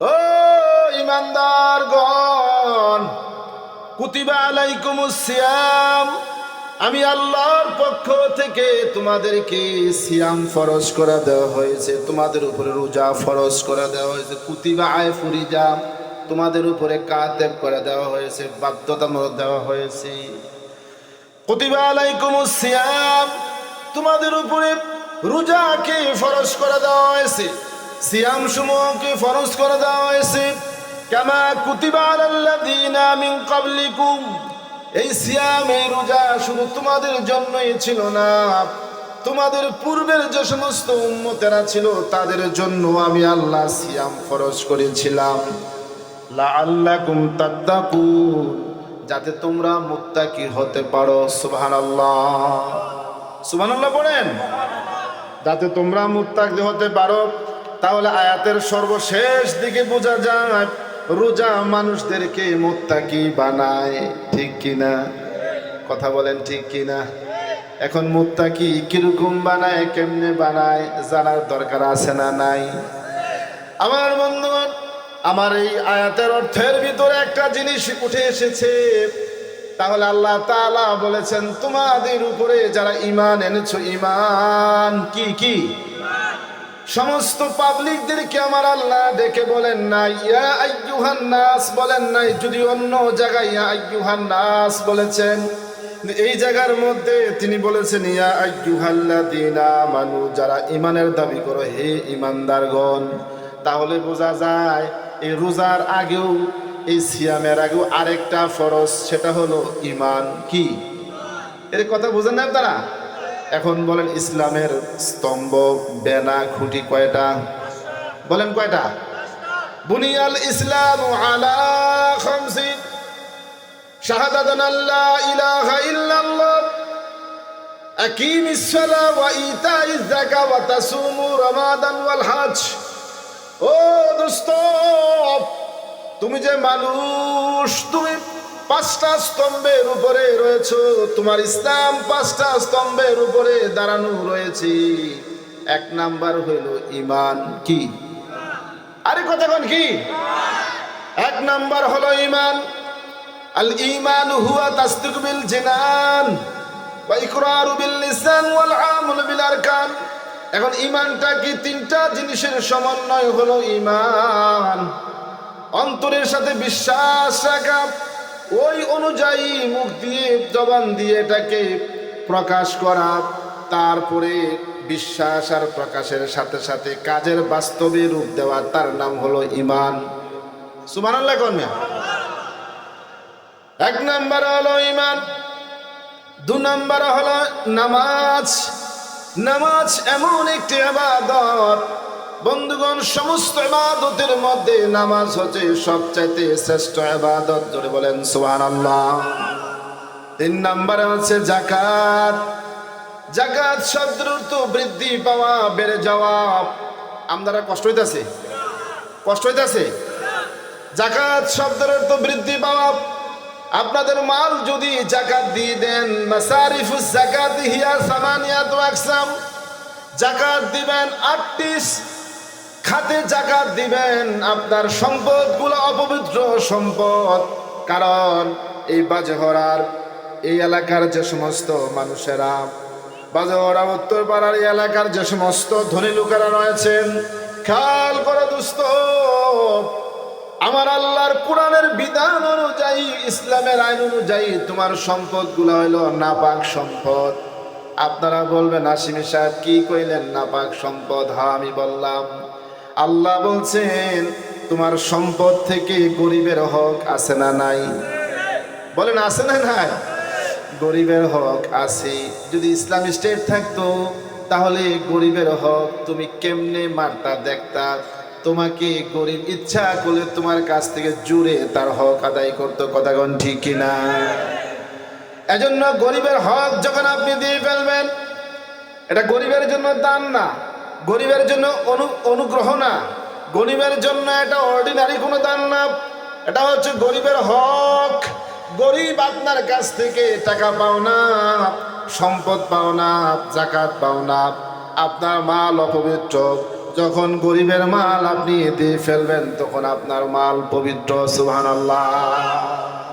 ও ইমানদার ইমানদারগণ, কুতিবা আলাইকুমুস সিয়াম। আমি আল্লাহর পক্ষ থেকে তোমাদেরকে সিয়াম ফরজ করা দেওয়া হয়েছে, তোমাদের উপরে রোজা ফরজ করা দেওয়া হয়েছে, কুতিবা আয় ফুরিজা তোমাদের উপরে কাতেব করে দেওয়া হয়েছে, বাধ্যতামূলক দেওয়া হয়েছে। কুতিবা আলাইকুমুস সিয়াম, তোমাদের উপরে রোজাকে ফরজ করা দেওয়া হয়েছে। সিয়াম সমূহকে ফরজ করে দেওয়া হয়েছে। কামা কুতিবা আলাল্লাযীনা মিন ক্বাবলিকুম। এই সিয়াম এই রোজা শুধু তোমাদের জন্যই ছিল না, তোমাদের পূর্বের যে সমস্ত উম্মতেরা ছিল তাদের জন্য আমি আল্লাহ সিয়াম ফরজ করেছিলাম। লাআল্লাকুম তাত্তাকুন, যাতে তোমরা মুত্তাকি হতে পারো, সুবহানাল্লাহ। সুবহানাল্লাহ বলেন যাতে তোমরা মুত্তাকি হতে পারো। তাহলে আয়াতের সর্বশেষ দিকে বোঝা যায়, রোজা মানুষদেরকে মুত্তাকি বানায়, ঠিক কিনা? কথা বলেন ঠিক কিনা? এখন মুত্তাকি কীরকম বানায়, কেমনে বানায়, জানার দরকার আছে না নাই? আমার বন্ধুগণ, আমার এই আয়াতের অর্থের ভিতরে একটা জিনিস উঠে এসেছে। তাহলে আল্লাহ তাআলা বলেছেন, তোমাদের উপরে যারা ইমান এনেছো ইমান কি কি? সমস্ত পাবলিকদেরকে আমার আল্লাহ দেখে বলেন নাই, ইয়া আইয়ুহান নাস, বলেন নাই, যদি অন্য জায়গায় ইয়া আইয়ুহান নাস বলেছেন, এই জায়গার মধ্যে তিনি বলেছেন, ইয়া আইয়ুহাল্লাযীনা মানু যারা ইমানের দাবি করো, হে ইমানদারগণ তাহলে বোঝা যায়, এই রোজার আগেও, এই সিয়ামের আগেও আরেকটা ফরজ, সেটা হলো ইমান কি? এর কথা বুঝেন না আপনারা? এখন বলেন ইসলামের স্তম্ভ, বেনা, খুঁটি কয়টা? বলেন কয়টা? বুনিয়াল ইসলাম আলা খামসিন শাহাদাতান আল্লা ইলাহা ইল্লাল্লাহ। আকিমিস সালা ওয়া ইতাইজ যাকা ওয়া তাসুমু রমাদান ওয়াল হজ। ও দোস্ত, তুমি যে মানুষ, তুমি পাঁচটা স্তম্ভের উপরে রয়েছ, তোমার ইসলাম পাঁচটা স্তম্ভের উপরে দাঁড়ানো রয়েছে। এক নাম্বার হইল ইমান কি? আরে কতক্ষণ কি? এক নাম্বার হলো ইমান আল ইমান হুয়া তাসদিক বিল জিনান ওয়া ইকরারু বিল লিসান ওয়াল আমল বিল আরকান। এখন ইমানটা কি তিনটা জিনিসের সমন্বয় হলো ইমান অন্তরের সাথে বিশ্বাস রাখা ওই অনুযায়ী মুখ দিয়ে, জবান দিয়ে এটাকে প্রকাশ করা, তারপরে বিশ্বাস আর প্রকাশের সাথে সাথে কাজের বাস্তবে রূপ দেওয়া, তার নাম হলো ইমান সুমানাল্লাহ কর্মিয়া এক নাম্বার হলো ইমান দু নাম্বার হলো নামাজ। নামাজ এমন একটি আবাদত বন্ধুগণ, সমস্ত ইবাদতের মধ্যে নামাজ হচ্ছে সবচাইতে শ্রেষ্ঠ ইবাদত। জোরে বলেন, সুবহানাল্লাহ। তিন নম্বরে হচ্ছে জাকাত জাকাত শব্দের অর্থ বৃদ্ধি পাওয়া, বেড়ে যাওয়া। আপনারা কষ্ট হইতাছে? কষ্ট হইতাছে? জাকাত শব্দের অর্থ বৃদ্ধি পাওয়া। আপনাদের মাল যদি জাকাত দিয়ে দেন মাসারিফুস জাকাত হিয়া সামানিয়াত আকসাম। জাকাত দিবেন আটটি খাতে জাকাত দিবেন, আপনার সম্পদগুলো অপবিত্র সম্পদ। কারণ এই বাজহরার এই এলাকার যে সমস্ত মানুষেরা বাজহরা উত্তর পাড়ার এই এলাকার যে সমস্ত ধনী লোকেরা রয়েছেন, খেয়াল করে দুস্থ আমার আল্লাহর কোরআনের বিধান অনুযায়ী, ইসলামের আইন অনুযায়ী তোমার সম্পদগুলো হইল নাপাক সম্পদ। আপনারা বলবেন আসিমি সাহেব, কি কইলেন নাপাক সম্পদ? হ্যাঁ আমি বললাম আল্লাহ বলছেন, তোমার সম্পদ থেকে গরিবের হক আছে না নাই? বলেন, আছে না নাই? গরিবের হক আছে। যদি ইসলাম স্টেট থাকতো, তাহলে গরিবের হক তুমি কেমনে মারতা, দেখতা? তোমাকে গরিব ইচ্ছা করলে তোমার কাছ থেকে জুড়ে তার হক আদায় করতো কথাগণ ঠিক কিনা এজন্য গরিবের হক যখন আপনি দিয়ে ফেলবেন, এটা গরিবের জন্য দান না। গরিবের জন্য অনু, অনুগ্রহ না। গরিবের জন্য এটা অর্ডিনারি কোনো দান না। এটা হচ্ছে গরিবের হক। গরিব আপনার কাছ থেকে টাকা পাও না, সম্পদ পাও না, জাকাত পাও না। আপনার মাল অপবিত্র। যখন গরিবের মাল আপনি দিয়ে ফেলবেন, তখন আপনার মাল পবিত্র, সুবহানাল্লাহ।